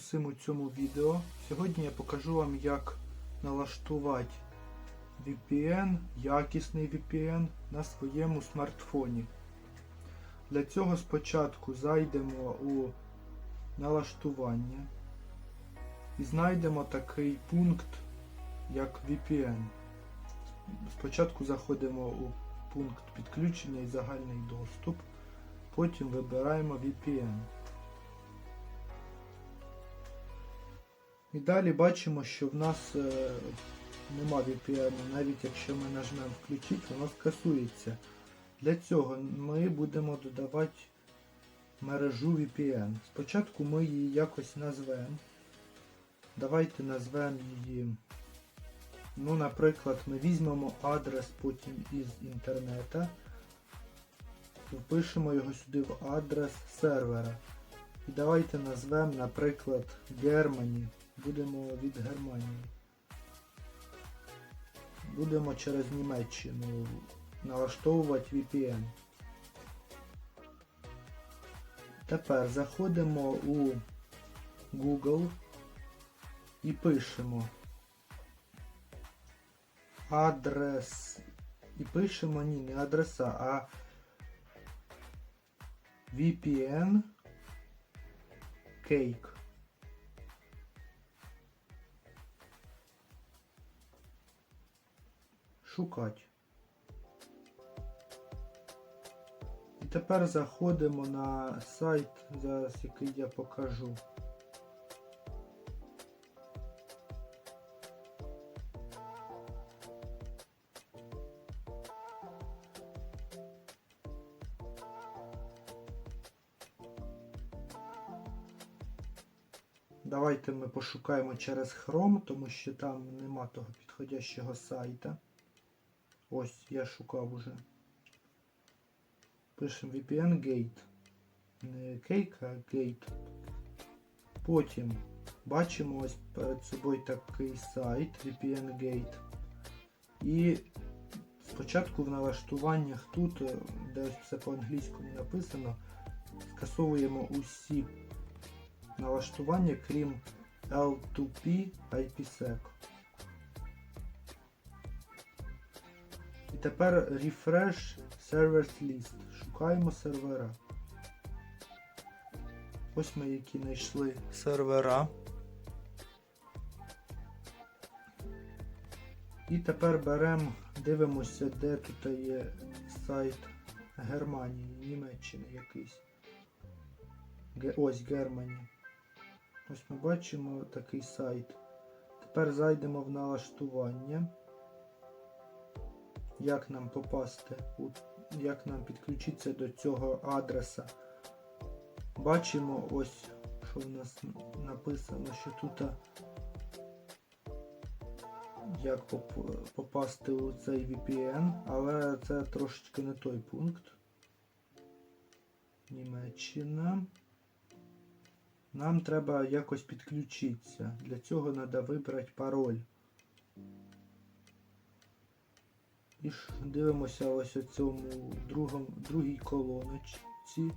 усім у цьому відео. Сьогодні я покажу вам, як налаштувати VPN, якісний VPN на своєму смартфоні. Для цього спочатку зайдемо у налаштування і знайдемо такий пункт, як VPN. Спочатку заходимо у пункт підключення і загальний доступ, потім вибираємо VPN. І далі бачимо, що в нас е, нема VPN, навіть якщо ми нажмемо включити, воно скасується. Для цього ми будемо додавати мережу VPN. Спочатку ми її якось назвемо. Давайте назвемо її. Ну, наприклад, ми візьмемо адрес потім із інтернета, впишемо його сюди в адрес сервера. І давайте назвемо, наприклад, Germany. Будемо від Германії. Будемо через Німеччину налаштовувати VPN. Тепер заходимо у Google і пишемо адрес. І пишемо ні, не адреса, а VPN Cake. Шукати. І тепер заходимо на сайт, зараз який я покажу. Давайте ми пошукаємо через Chrome, тому що там нема того підходящого сайта. Ось, я шукав уже. Пишемо VPN Gate. Не Cake, а Gate. Потім бачимо ось перед собою такий сайт VPN Gate. І спочатку в налаштуваннях тут, е, де все по-англійському написано, скасовуємо усі налаштування, крім L2P IPsec. Тепер Refresh Servers List. Шукаємо сервера. Ось ми які знайшли сервера. І тепер беремо, дивимося, де тут є сайт Германії, Німеччини якийсь. Ось Германія. Ось ми бачимо такий сайт. Тепер зайдемо в налаштування. Як нам попасти, як нам підключитися до цього адреса. Бачимо ось, що в нас написано, що тут як попасти у цей VPN, але це трошечки не той пункт. Німеччина. Нам треба якось підключитися. Для цього треба вибрати пароль. І ж дивимося ось у цьому другому, другій колоночці.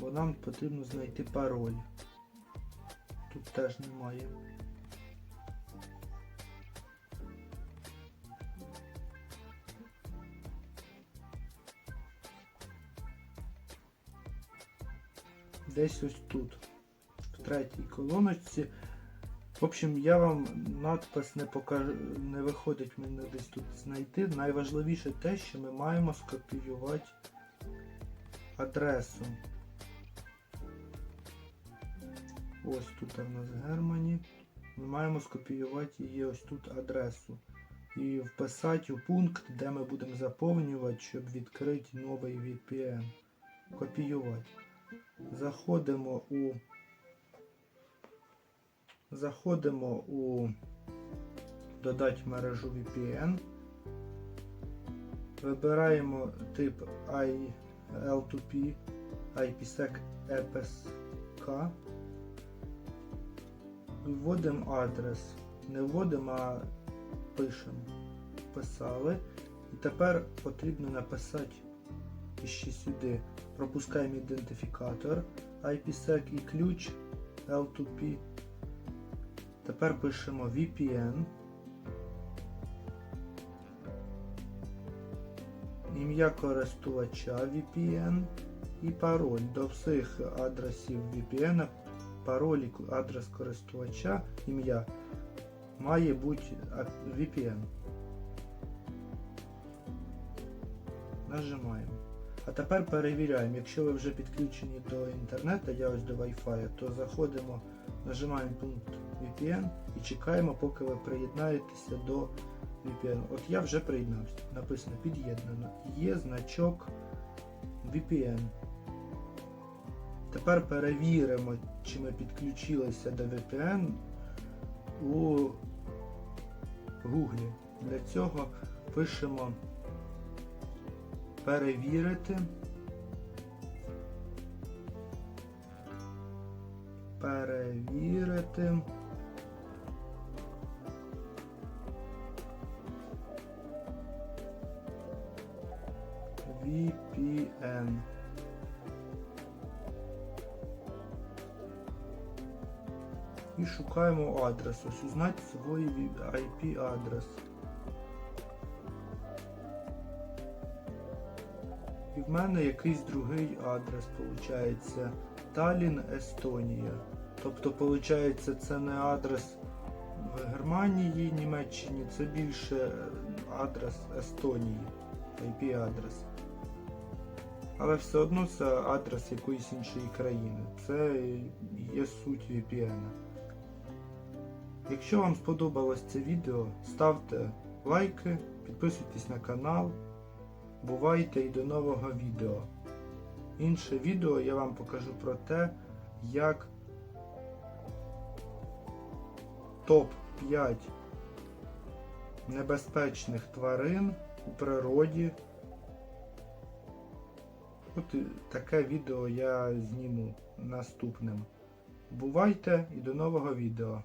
Бо нам потрібно знайти пароль. Тут теж немає. Десь ось тут, в третій колоночці. В общем, я вам надпис не покажу, не виходить мене десь тут знайти. Найважливіше те, що ми маємо скопіювати адресу. Ось тут у нас Германі. Ми маємо скопіювати її ось тут адресу. І вписати у пункт, де ми будемо заповнювати, щоб відкрити новий VPN. Копіювати. Заходимо у Заходимо у додати мережу VPN. Вибираємо тип IL2P IPsec EPSK. Вводимо адрес. Не вводимо, а пишемо. Вписали. І тепер потрібно написати ще сюди. Пропускаємо ідентифікатор. IPsec і ключ L2P. Тепер пишемо VPN. Ім'я користувача VPN і пароль до всіх адресів VPN, пароль і адрес користувача, ім'я має бути VPN. Нажимаємо. А тепер перевіряємо, якщо ви вже підключені до інтернету, я ось до Wi-Fi, то заходимо, нажимаємо пункт VPN і чекаємо, поки ви приєднаєтеся до VPN. От я вже приєднався. Написано під'єднано. Є значок VPN. Тепер перевіримо, чи ми підключилися до VPN у Google. Для цього пишемо перевірити. Перевірити. VPN. І шукаємо адрес. Ось узнати свій IP адрес. І в мене якийсь другий адрес, виходить. Талін, Естонія. Тобто, виходить, це не адрес в Германії, Німеччині, це більше адрес Естонії, IP-адрес. Але все одно це адрес якоїсь іншої країни. Це є суть VPN. Якщо вам сподобалось це відео, ставте лайки, підписуйтесь на канал. Бувайте і до нового відео. Інше відео я вам покажу про те, як топ-5 небезпечних тварин у природі. От таке відео я зніму наступним. Бувайте і до нового відео.